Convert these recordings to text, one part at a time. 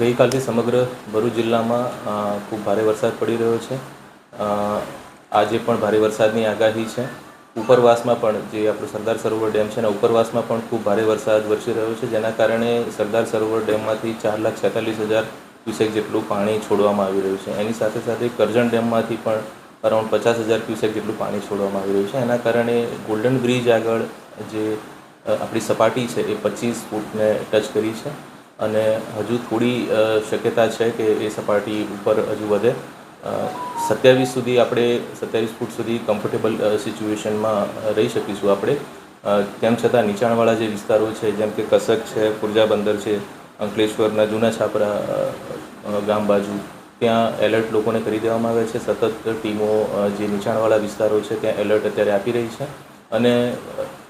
ગઈકાલથી સમગ્ર ભરૂચ જિલ્લામાં ખૂબ ભારે વરસાદ પડી રહ્યો છે. આજે પણ ભારે વરસાદની આગાહી છે. ઉપરવાસમાં પણ જે આપણો સરદાર સરોવર ડેમ છે ને ઉપરવાસમાં પણ ખૂબ ભારે વરસાદ વરસી રહ્યો છે. જેના કારણે સરદાર સરોવર ડેમમાંથી ચાર લાખ છેતાલીસ હજાર ક્યુસેક જેટલું પાણી છોડવામાં આવી રહ્યું છે. એની સાથે સાથે કરજણ ડેમમાંથી પણ અરાઉન્ડ પચાસ હજાર ક્યુસેક જેટલું પાણી છોડવામાં આવી રહ્યું છે. એના કારણે ગોલ્ડન બ્રિજ આગળ જે આપણી સપાટી છે એ પચીસ ફૂટને ટચ કરી છે. અને હજુ થોડી શક્યતા છે કે એ સપાટી ઉપર હજુ વધે. સત્યાવીસ સુધી આપણે, સત્યાવીસ ફૂટ સુધી કમ્ફર્ટેબલ સિચ્યુએશનમાં રહી શકીશું આપણે. તેમ છતાં નીચાણવાળા જે વિસ્તારો છે, જેમ કે કસક છે, પુરજા બંદર છે, અંકલેશ્વરના જૂના છાપરા ગામ બાજુ, ત્યાં એલર્ટ લોકોને કરી દેવામાં આવે છે. સતત ટીમો જે નીચાણવાળા વિસ્તારો છે, ત્યાં એલર્ટ અત્યારે આપી રહી છે. અને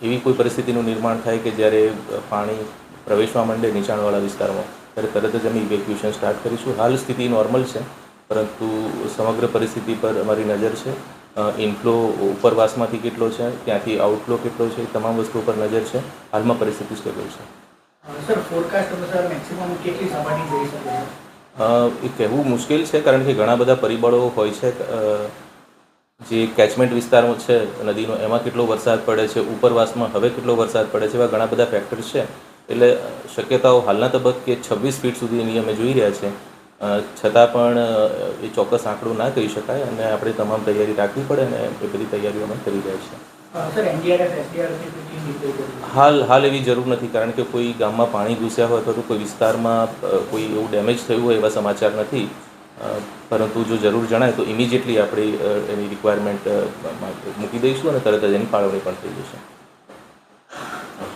એવી કોઈ પરિસ્થિતિનું નિર્માણ થાય કે જ્યારે પાણી પ્રવેશવા માંડે નીચાણવાળા વિસ્તારમાં. ત્યારે તરત જ અમે ઇવેક્યુએશન સ્ટાર્ટ કરીશું. હાલ સ્થિતિ નોર્મલ છે પરંતુ સમગ્ર પરિસ્થિતિ પર અમારી નજર છે. ઇનફ્લો ઉપરવાસમાંથી કેટલો છે ત્યાંથી આઉટફ્લો કેટલો છે તમામ વસ્તુ પર નજર છે. હાલમાં પરિસ્થિતિ સ્ટેબલ છે. એ કહેવું મુશ્કેલ છે કારણ કે ઘણા બધા પરિબળો હોય છે. જે કેચમેન્ટ વિસ્તારમાં છે નદીનો એમાં કેટલો વરસાદ પડે છે ઉપરવાસમાં હવે કેટલો વરસાદ પડે છે એવા ઘણા બધા ફેક્ટર્સ છે. એટલે શક્યતાઓ હાલના તબક્કે છવ્વીસ ફીટ સુધીની અમે જોઈ રહ્યા છે. છતાં પણ એ ચોક્કસ આંકડો ના કહી શકાય અને આપણે તમામ તૈયારી રાખવી પડે અને એ બધી તૈયારીઓ અમે કરી રહ્યા છીએ. હાલ હાલ એવી જરૂર નથી કારણ કે કોઈ ગામમાં પાણી ઘૂસ્યા હોય અથવા તો કોઈ વિસ્તારમાં કોઈ એવું ડેમેજ થયું હોય એવા સમાચાર નથી. પરંતુ જો જરૂર જણાય તો ઇમિજિએટલી આપણે એની રિક્વાયરમેન્ટ મૂકી દઈશું અને તરત જ એની ફાળવણી પણ થઈ જશે.